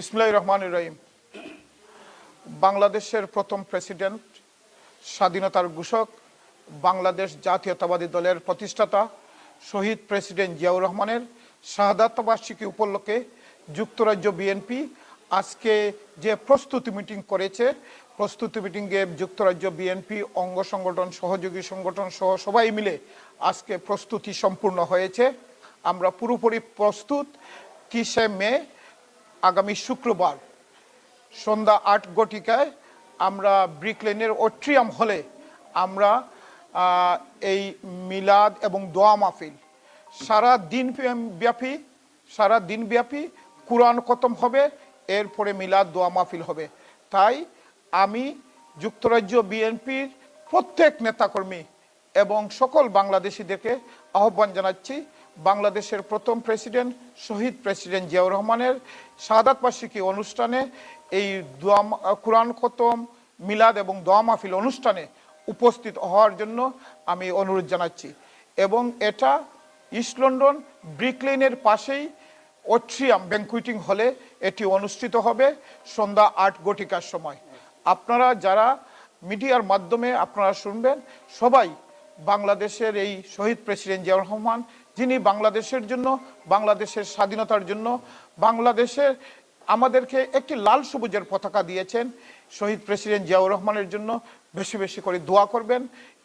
বিসমুল্লাহ রহমান রহিম। বাংলাদেশের প্রথম প্রেসিডেন্ট, স্বাধীনতার ঘোষক, বাংলাদেশ জাতীয়তাবাদী দলের প্রতিষ্ঠাতা, শহীদ প্রেসিডেন্ট জিয়াউর রহমানের শাহাদাতবার্ষিকী উপলক্ষে যুক্তরাজ্য বিএনপি আজকে যে প্রস্তুতি মিটিং করেছে, প্রস্তুতি মিটিংয়ে যুক্তরাজ্য বিএনপি, অঙ্গ সংগঠন, সহযোগী সংগঠন সহ সবাই মিলে আজকে প্রস্তুতি সম্পূর্ণ হয়েছে। আমরা পুরোপুরি প্রস্তুত, তিরিশে মে শুক্রবার সন্ধ্যা আট গটিকায় আমরা ব্রিকলেনের অট্রিয়াম হলে আমরা এই মিলাদ এবং দোয়া মাহফিল। সারা দিন ব্যাপী, সারা দিন ব্যাপী কোরআন খতম হবে, এরপরে মিলাদ দোয়া মাহফিল হবে। তাই আমি যুক্তরাজ্য বিএনপির প্রত্যেক নেতাকর্মী এবং সকল বাংলাদেশিদেরকে আহ্বান জানাচ্ছি বাংলাদেশের প্রথম প্রেসিডেন্ট শহীদ প্রেসিডেন্ট জিয়াউর রহমানের শাহাদাত বার্ষিকী অনুষ্ঠানে এই দোয়া কোরআন খতম, মিলাদ এবং দোয়া মাহফিল অনুষ্ঠানে উপস্থিত হওয়ার জন্য আমি অনুরোধ জানাচ্ছি। এবং এটা ইস্ট লন্ডন ব্রিকলেনের পাশেই অট্রিয়াম ব্যাংকুইটিং হলে এটি অনুষ্ঠিত হবে সন্ধ্যা আট ঘটিকার সময়। আপনারা যারা মিডিয়ার মাধ্যমে আপনারা শুনবেন, সবাই বাংলাদেশের এই শহীদ প্রেসিডেন্ট জিয়াউর রহমান যিনি বাংলাদেশের জন্য, বাংলাদেশের স্বাধীনতার জন্য বাংলাদেশের আমাদেরকে একটি লাল সবুজের পতাকা দিয়েছেন শহীদ প্রেসিডেন্ট জিয়াউর রহমানের জন্য। বেশি বেশি করে দোয়া করবেন।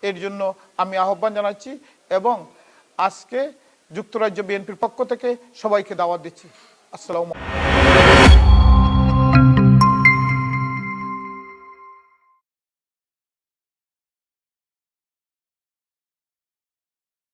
এর জন্য আমি আহ্বান জানাচ্ছি এবং আজকে যুক্তরাজ্য বিএনপির পক্ষ থেকে সবাইকে দাওয়াত দিচ্ছি। আসসালামু